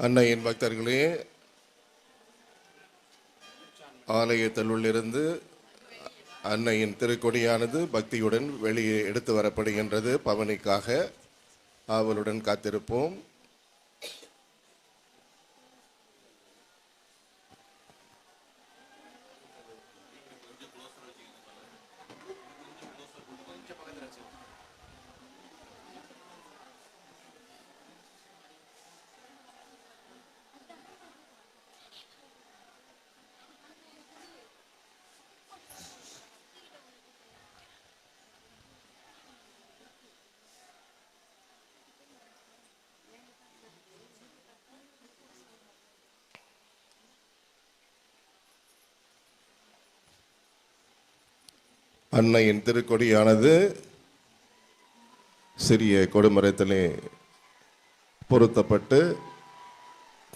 அன்னையின் பக்தர்களே ஆலயத்தினுள்ளிருந்து அன்னையின் திருக்கொடியானது பக்தியுடன் வெளியே எடுத்து வரப்படுகின்றது. பவனிக்காக ஆவலுடன் காத்திருப்போம். அன்னையின் திருக்கொடியானது சிறிய கொடுமரத்திலே பொருத்தப்பட்டு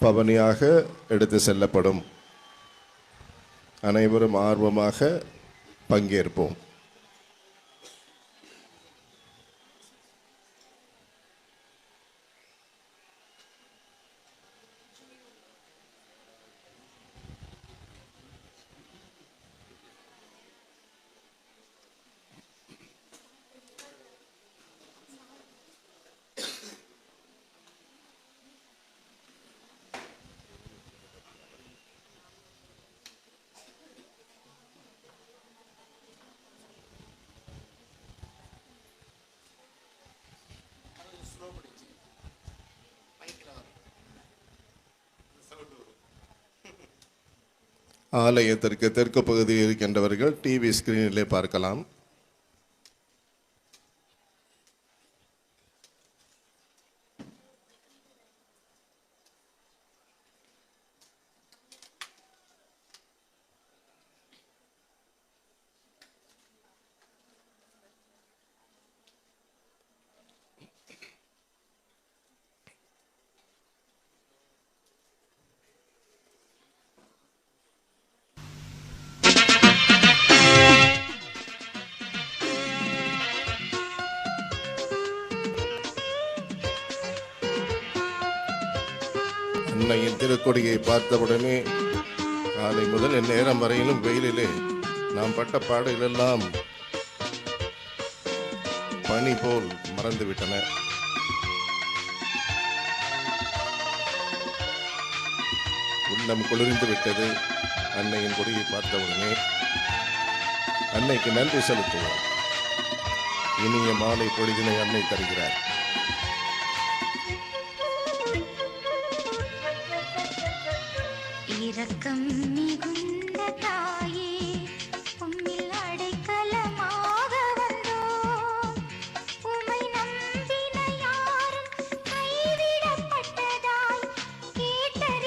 பவனியாக எடுத்து செல்லப்படும். அனைவரும் ஆர்வமாக பங்கேற்போம். ஆலயத்திற்கு தெற்கு பகுதியில் இருக்கின்றவர்கள் டிவி ஸ்கிரீனிலே பார்க்கலாம். அன்னையின் திருக்கொடியை பார்த்தவுடனே காலை முதல் நேரம் வரையிலும் வெயிலிலே நாம் பட்ட பாடுகளெல்லாம் பனி போல் மறந்துவிட்டன. உள்ளம் குளிர்ந்து விட்டது. அன்னையின் கொடியை பார்த்தவுடனே அன்னைக்கு நன்றி செலுத்துவோம். இனிய மாலை பொழுதினை அன்னை தருகிறார்.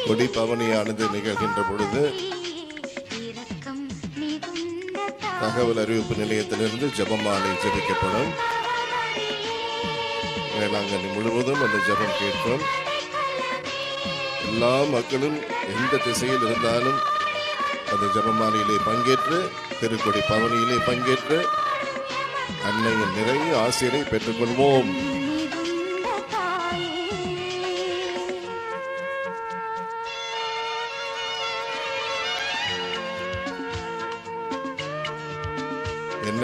கொடி பவனியானது நிகழ்கின்ற பொழுது தகவல் அறிவிப்பு நிலையத்திலிருந்து ஜெபமாலை ஜெபிக்கப்படும். வேளாங்கண்ணி முழுவதும் அந்த ஜெபம் கேட்கும் எல்லா மக்களும் எந்த திசையில் இருந்தாலும் அந்த ஜெபமாலையிலே பங்கேற்று திருக்கொடி பவனியிலே பங்கேற்று அன்னையின் நிறைய ஆசிரியரை பெற்றுக்கொள்வோம்.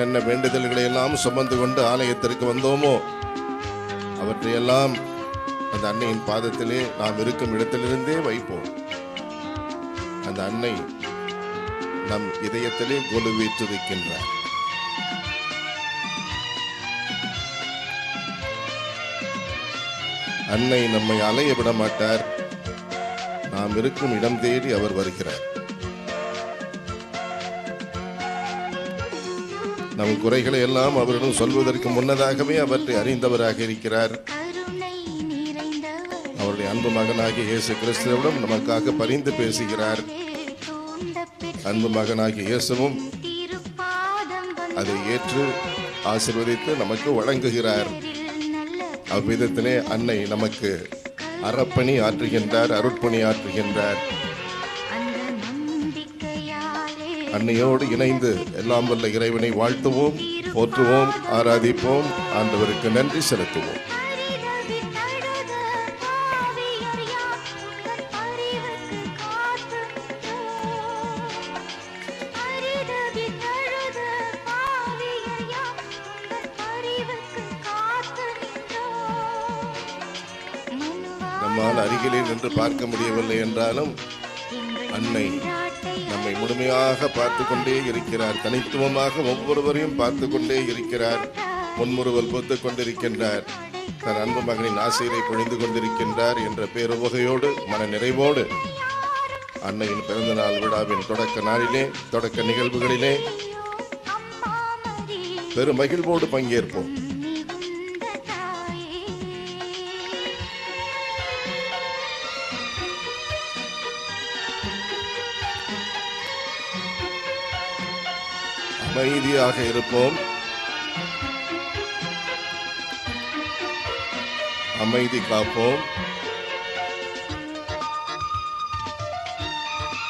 என்னென்ன வேண்டுதல்களை எல்லாம் சுமந்து கொண்டு ஆலயத்திற்கு வந்தோமோ அவற்றையெல்லாம் அந்த அன்னையின் பாதத்திலே நாம் இருக்கும் இடத்திலிருந்தே வைப்போம். அந்த அன்னை நம் இதயத்திலே கொலுவீற்றிருக்கின்றார் அன்னை நம்மை அலைய விட மாட்டார் நாம் இருக்கும் இடம் தேடி அவர் வருகிறார். நம் குறைகளை எல்லாம் அவரிடம் சொல்வதற்கு முன்னதாகவே அவற்றை அறிந்தவராக இருக்கிறார். அவருடைய அன்பு மகனாகிய இயேசு கிறிஸ்துவிடம் நமக்காக பரிந்து பேசுகிறார். அன்பு மகனாகிய இயேசுவும் அதை ஏற்று ஆசிர்வதித்து நமக்கு வழங்குகிறார். அவ்விதத்திலே அன்னை நமக்கு அறப்பணி ஆற்றுகின்றார் அருட்பணி ஆற்றுகின்றார். அன்னையோடு இணைந்து எல்லாம் வல்ல இறைவனை வாழ்த்துவோம் போற்றுவோம் ஆராதிப்போம் ஆண்டவருக்கு நன்றி செலுத்துவோம். நம்மால் அருகிலே நின்று பார்க்க முடியவில்லை என்றாலும் அன்னை முழுமையாக பார்த்து கொண்டே இருக்கிறார். தனித்துவமாக ஒவ்வொருவரையும் பார்த்து கொண்டே இருக்கிறார். முன்முறுவல் பூத்து கொண்டிருக்கின்றார். தன் அன்பு மகனின் ஆசையை பொழிந்து கொண்டிருக்கின்றார் என்ற பேருவகையோடு மன நிறைவோடு அன்னையின் பிறந்தநாள் விழாவின் தொடக்க நாளிலே தொடக்க நிகழ்வுகளிலே பெரும் மகிழ்வோடு பங்கேற்போம். அமைதியாக இருப்போம். அமைதி காப்போம்.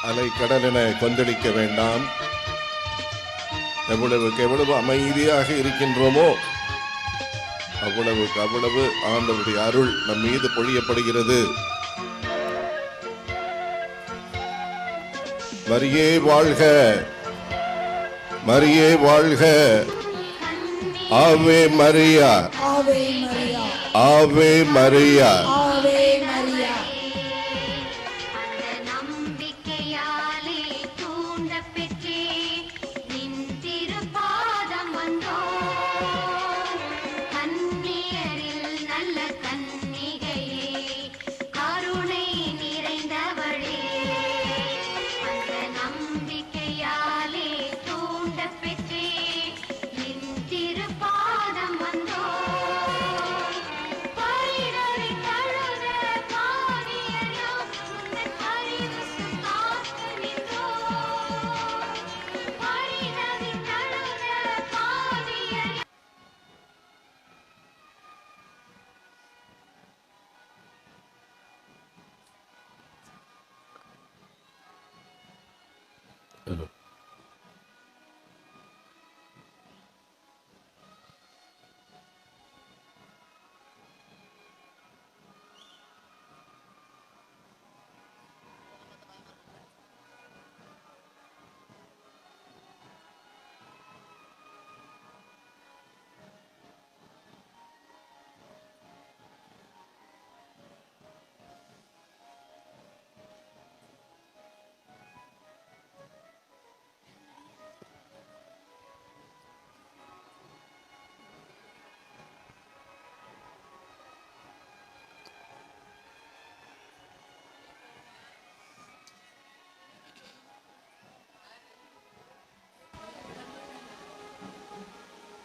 அலை கடலென கொந்தளிக்க வேண்டாம். எவ்வளவுக்கு எவ்வளவு அமைதியாக இருக்கின்றோமோ அவ்வளவுக்கு அவ்வளவு ஆண்டவருடைய அருள் நம் மீது பொழியப்படுகிறது. வரியே வாழ்க. மரியே வாழ்க. ஆவே மரியா. ஆவே மரியா.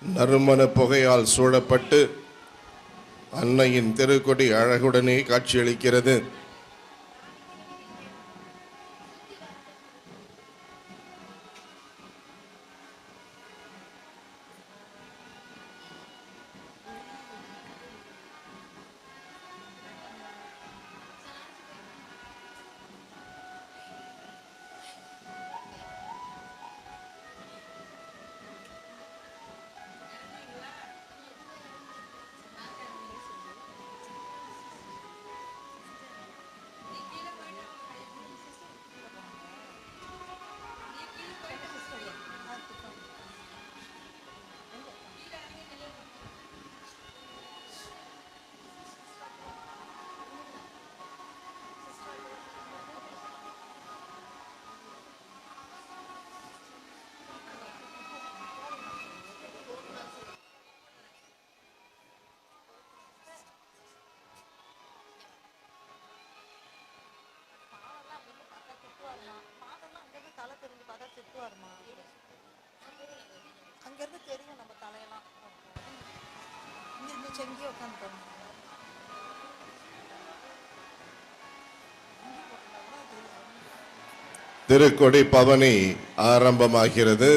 நறுமண புகையால் சூழப்பட்டு அன்னையின் திருக்கொடி அழகுடனே காட்சியளிக்கிறது. வருமா? அங்கேருந்து தெரியும் நம்ம தலையெல்லாம். இங்கிருந்து செங்கி உட்காந்துட்டோம் திருக்கொடி பவனி ஆரம்பமாகிறது.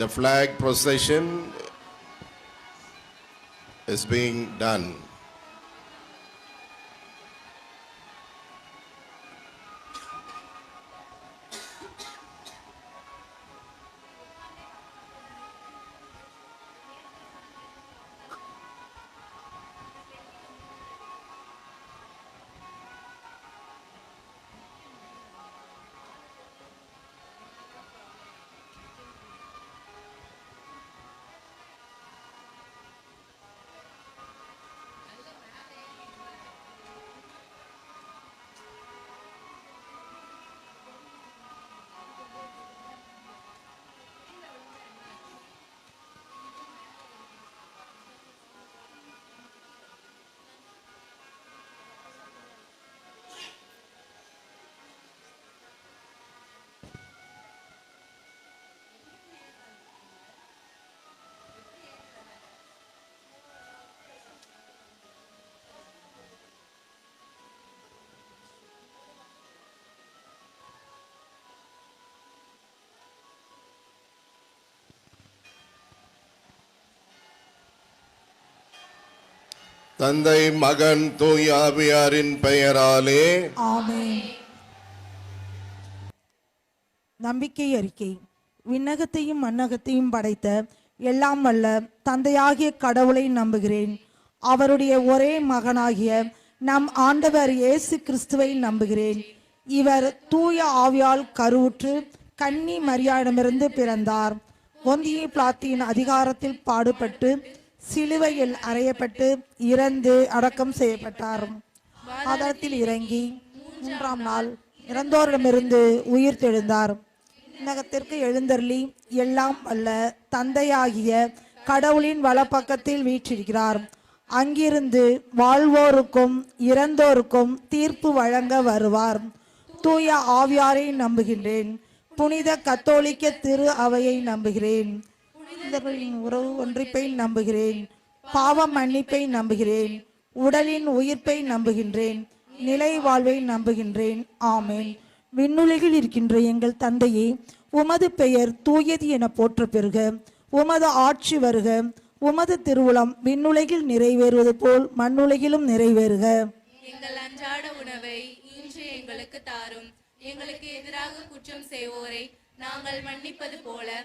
The flag procession is being done. தந்தை மகன் தூய் ஆவியாரின் பெயராலே நம்பிக்கை அறிக்கை. விண்ணகத்தையும் மன்னகத்தையும் படைத்த எல்லாம் வல்ல தந்தையாகிய கடவுளை நம்புகிறேன். அவருடைய ஒரே மகனாகிய நம் ஆண்டவர் இயேசு கிறிஸ்துவை நம்புகிறேன். இவர் தூய ஆவியால் கருவுற்று கன்னி மரியாடமிருந்து பிறந்தார். ஒந்தியை பிளாத்தியின் அதிகாரத்தில் பாடுபட்டு சிலுவையில் அறையப்பட்டு இறந்து அடக்கம் செய்யப்பட்டார். பாதாளத்தில் இறங்கி மூன்றாம் நாள் இறந்தோரிடமிருந்து உயிர் தெழுந்தார். நகத்திற்கு எழுந்தருளி எல்லாம் அல்ல தந்தையாகிய கடவுளின் வலப்பக்கத்தில் வீற்றிருக்கிறார். அங்கிருந்து வாழ்வோருக்கும் இறந்தோருக்கும் தீர்ப்பு வழங்க வருவார். தூய ஆவியாரை நம்புகின்றேன். புனித கத்தோலிக்க திரு அவையை நம்புகிறேன். மனிதர்களின் உறவு ஒன்றிப்பை நம்புகிறேன். பாவ மன்னிப்பை நம்புகிறேன். உடலின் உயிர்ப்பை நம்புகின்றேன். நிலை வாழ்வை நம்புகின்றேன். ஆமேன். விண்ணுலகில் இருக்கின்ற எங்கள் தந்தையே உமது பெயர் தூயது என போற்ற பெறுக உமது ஆட்சி வருக. உமது திருவுளம் விண்ணுலகில் நிறைவேறுவது போல் மண்ணுலகிலும் நிறைவேறுக. எங்கள் அன்றாட உணவை இன்று எங்களுக்கு தாரும். எங்களுக்கு எதிராக குற்றம் செய்வோரை நாங்கள் மன்னிப்பது போல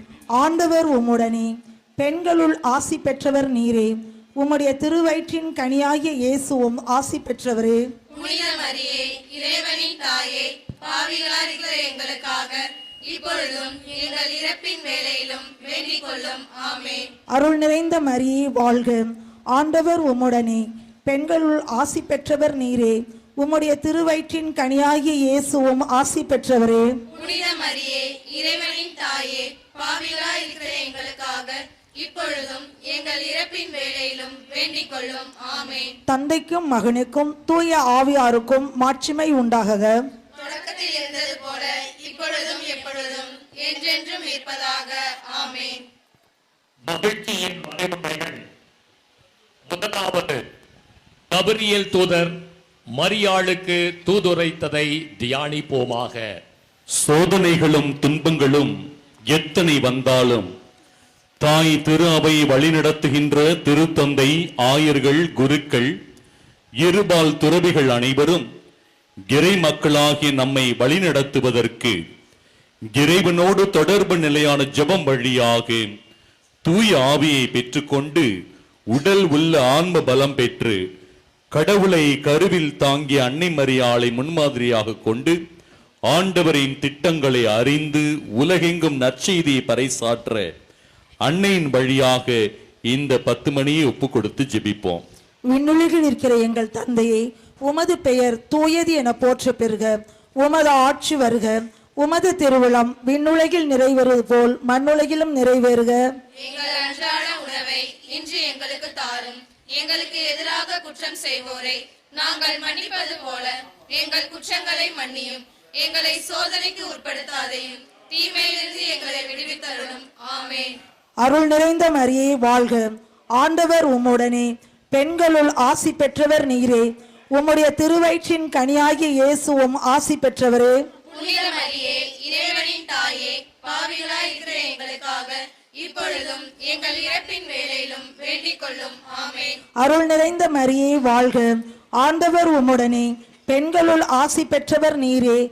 ஆண்டவர் உம்முடனே. பெண்களுள் ஆசி பெற்றவர் நீரே. உம்முடைய திருவயிற்றின் கனியாகிய இயேசுவும் ஆசி பெற்றவரே. புனித மரியே இறைவனின் தாயே பாவிகளா இருக்கிற எங்களுக்காக இப்பொழுதும் எங்கள் இறப்பின் வேளையிலும் வேண்டிக் கொள்ளும். ஆமேன். அருள் நிறைந்த மரியே வாழ்க. ஆண்டவர் உம்முடனே. பெண்களுள் ஆசி பெற்றவர் நீரே. உம்முடைய திருவயிற்றின் கனியாகிய இயேசுவும் ஆசி பெற்றவரே. புனித மரியே இறைவனின் தாயே பாவிகளா இருக்கிற எங்களுக்காக இப்பொழுதும் எங்கள் இறப்பின் வேளையிலும் வேண்டிக் கொள்ளும். ஆமேன். தந்தைக்கும் மகனுக்கும் தூய ஆவியாருக்கும் மாட்சிமை உண்டாகுக. தொடக்கத்தில் இருந்தது போல இப்பொழுதும் எப்பொழுதும் என்றென்றும் இருப்பதாக. ஆமேன். மகிழ்ச்சியின் வரைமுறைகள் முதலாவது கபிரியல் தூதர் மரியாளுக்கு தூதுரைத்ததை தியானிப்போமாக. சோதனைகளும் துன்பங்களும் எத்தனை வந்தாலும் தாய் திரு அவை வழிநடத்துகின்ற திருத்தந்தை ஆயர்கள் குருக்கள் இருபால் துறவிகள் அனைவரும் இறை மக்களாகிய நம்மை வழிநடத்துவதற்கு இறைவனோடு தொடர்பு நிலையான ஜெபம் வழியாக தூய ஆவியை பெற்றுக்கொண்டு உடல் உள்ள ஆன்ம பலம் பெற்று கடவுளை கருவில் தாங்கிய அன்னை மரியாளை முன்மாதிரியாக கொண்டு ஆண்டவரின் திட்டங்களை அறிந்து உலகெங்கும் நற்செய்தியை பறைசாற்ற அன்னையின் வழியாக இந்த பத்து மணியை ஒப்பு கொடுத்து ஜெபிப்போம். விண்ணுலகில் இருக்கிற எங்கள் தந்தையே உமது பெயர் தூயது என போற்ற பெறுக. உமது ஆட்சி வருக. உமது திருவிழம் விண்ணுலகில் நிறைவேறுவது போல் மண்ணுலகிலும் நிறைவேறுக. எங்கள் அன்றாட உணவை இன்று எங்களுக்கு தாரும். எங்களுக்கு எதிராக குற்றம் செய்வோரை. நாங்கள் மன்னிப்பது போல எங்கள் குற்றங்களை மன்னியும். எங்களை சோதனைக்கு உட்படுத்தாதையும் தீமையிலிருந்து எங்களை விடுவித்தருளும். ஆமேன். அருள் நிறைந்த மரியே வாழ்க. ஆண்டவர் உம்முடனே. பெண்களுள் ஆசி பெற்றவர் நீரே. உம்முடைய திருவயிற்றின் கனியாகிய இயேசுவும் ஆசி பெற்றவரே. புனித மரியே இறைவனின் தாயே பாவிகளாய் இருக்கிற எங்களுக்காக இப்பொழுதும் எங்கள் இறப்பின் வேளையிலும் வேண்டிக் கொள்ளும். ஆமேன். அருள் நிறைந்த மரியே வாழ்க. ஆண்டவர் உம்முடனே. பெண்களுள் ஆசி பெற்றவர் நீரே.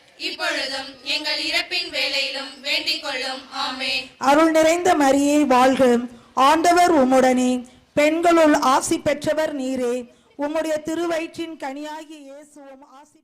இப்பொழுதும் எங்கள் இறப்பின் வேலையிலும் வேண்டிக் கொள்ளும். ஆமே அருள் நிறைந்த மரியே வாழ்க. ஆண்டவர் உம்முடனே. பெண்களுள் ஆசி பெற்றவர் நீரே. உம்முடைய திருவயிற்றின் கனியாகி இயேசுவும் ஆசி